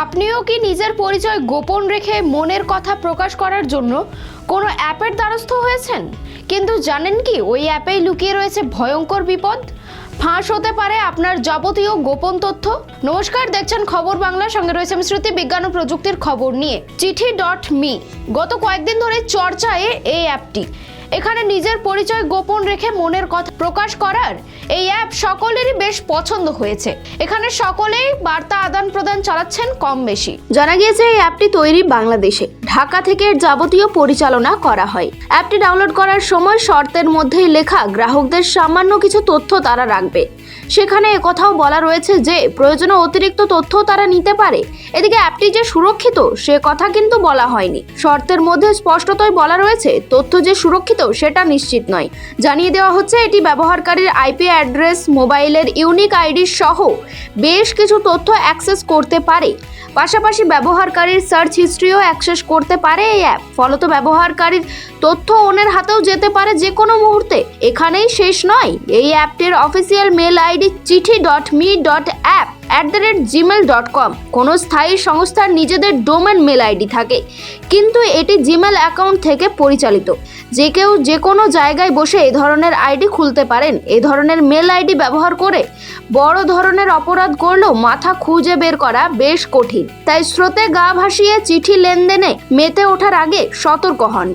আপনিও কি নিজের পরিচয় গোপন রেখে মনের কথা প্রকাশ করার জন্য কোনো অ্যাপের দ্বারস্থ হয়েছেন? কিন্তু জানেন কি, ওই অ্যাপেই লুকিয়ে রয়েছে ভয়ঙ্কর বিপদ? ফাঁস হতে পারে আপনার যাবতীয় গোপন তথ্য। নমস্কার, দেখছেন খবর বাংলার সঙ্গে রয়েছে আমি বিজ্ঞান ও প্রযুক্তির খবর নিয়ে। চিঠি ডট মি। গত কয়েকদিন ধরে চর্চায় এই অ্যাপটি। এখানে নিজের পরিচয় গোপন রেখে মনের কথা প্রকাশ করার এই অ্যাপ সকলেরই বেশ পছন্দ হয়েছে। এখানে সকলেই বার্তা আদান প্রদান চালাচ্ছেন কম বেশি। জানা গিয়েছে এই অ্যাপটি তৈরি বাংলাদেশে। ঢাকা থেকে যাবতীয় পরিচালনা করা হয়। অ্যাপটি ডাউনলোড করার সময় শর্তের মধ্যেই লেখা, গ্রাহকদের সামান্য কিছু তথ্য তারা রাখবে। সেখানে একথাও বলা রয়েছে যে, প্রয়োজনে অতিরিক্ত তথ্য তারা নিতে পারে। এদিকে অ্যাপটি যে সুরক্ষিত, সে কথা কিন্তু বলা হয়নি। শর্তের মধ্যে স্পষ্টতই বলা রয়েছে, তথ্য যে সুরক্ষিত, সেটা নিশ্চিত নয়। জানিয়ে দেওয়া হচ্ছে, এটি ব্যবহারকারীর আইপি অ্যাড্রেস, মোবাইলের ইউনিক আইডি সহ বেশ কিছু তথ্য অ্যাক্সেস করতে পারে। পাশাপাশি ব্যবহারকারীর সার্চ হিস্ট্রিও অ্যাক্সেস করতে পারে এই অ্যাপ ফলত ব্যবহারকারীর তথ্য ওনের হাতেও যেতে পারে যে কোনো মুহূর্তে। এখানেই শেষ নয়। এই অ্যাপটির অফিসিয়াল মেল আইডি চিঠি dot me dot app at the rate Gmail dot com কোনো স্থায়ী সংস্থার নিজেদের ডোমেন মেল আইডি থাকে। কিন্তু এটি জিমেল অ্যাকাউন্ট থেকে পরিচালিত। যে কেউ যে কোনো জায়গায় বসে এই ধরনের আইডি খুলতে পারেন। এই ধরনের মেল আইডি ব্যবহার করে বড় ধরনের অপরাধ করলেও মাথা খুঁজে বের করা বেশ কঠিন। তাই স্রোতে গা ভাসিয়ে চিঠি লেনদেনে মেতে ওঠার আগে সতর্ক হন।